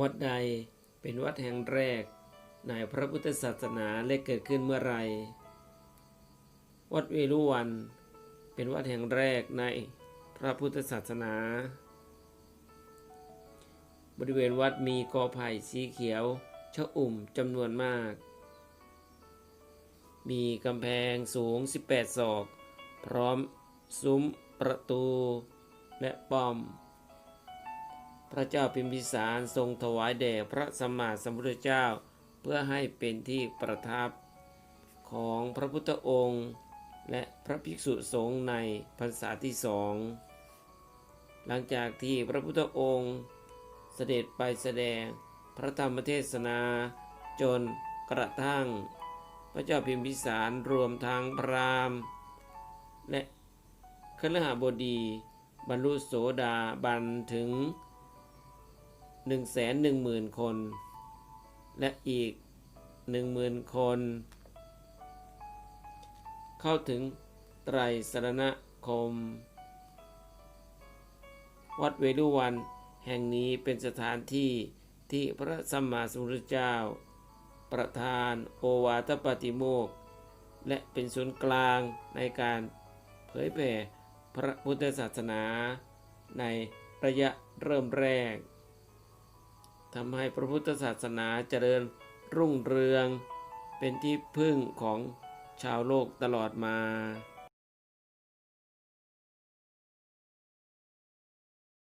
วัดใดเป็นวัดแห่งแรกในพระพุทธศาสนาและเกิดขึ้นเมื่อไร วัดเวรุวัน เป็นวัดแห่งแรกในพระพุทธศาสนา บริเวณวัดมีกอไผ่สีเขียวชะอุ่มจำนวนมาก มีกำแพงสูง 18 ศอก พร้อมซุ้มประตูและป้อม พระเจ้าพิมพิสารทรงถวายแด่พระสัมมาสัมพุทธเจ้า เพื่อให้เป็นที่ประทับของพระพุทธองค์ และพระภิกษุสงฆ์ในพรรษาที่สองหลังจากที่พระพุทธองค์เสด็จไปแสดงพระธรรมเทศนา จนกระทั่ง พระเจ้าพิมพิสารรวมทั้งพราหมณ์และคฤหบดี บรรลุโสดาบันถึง 1 1 0 0 0 0 คน และอีก 10,000 คน เข้าถึงไตรสรณคม วัดเวรุวันแห่งนี้เป็นสถานที่ที่พระสัมมาสัมพุทธเจ้า ประธานโอวาทปาติโมก และเป็นศูนย์กลางในการเผยแผ่พระพุทธศาสนาในระยะเริ่มแรก ทำให้พระพุทธศาสนาเจริญรุ่งเรือง เป็นที่พึ่งของชาวโลกตลอดมา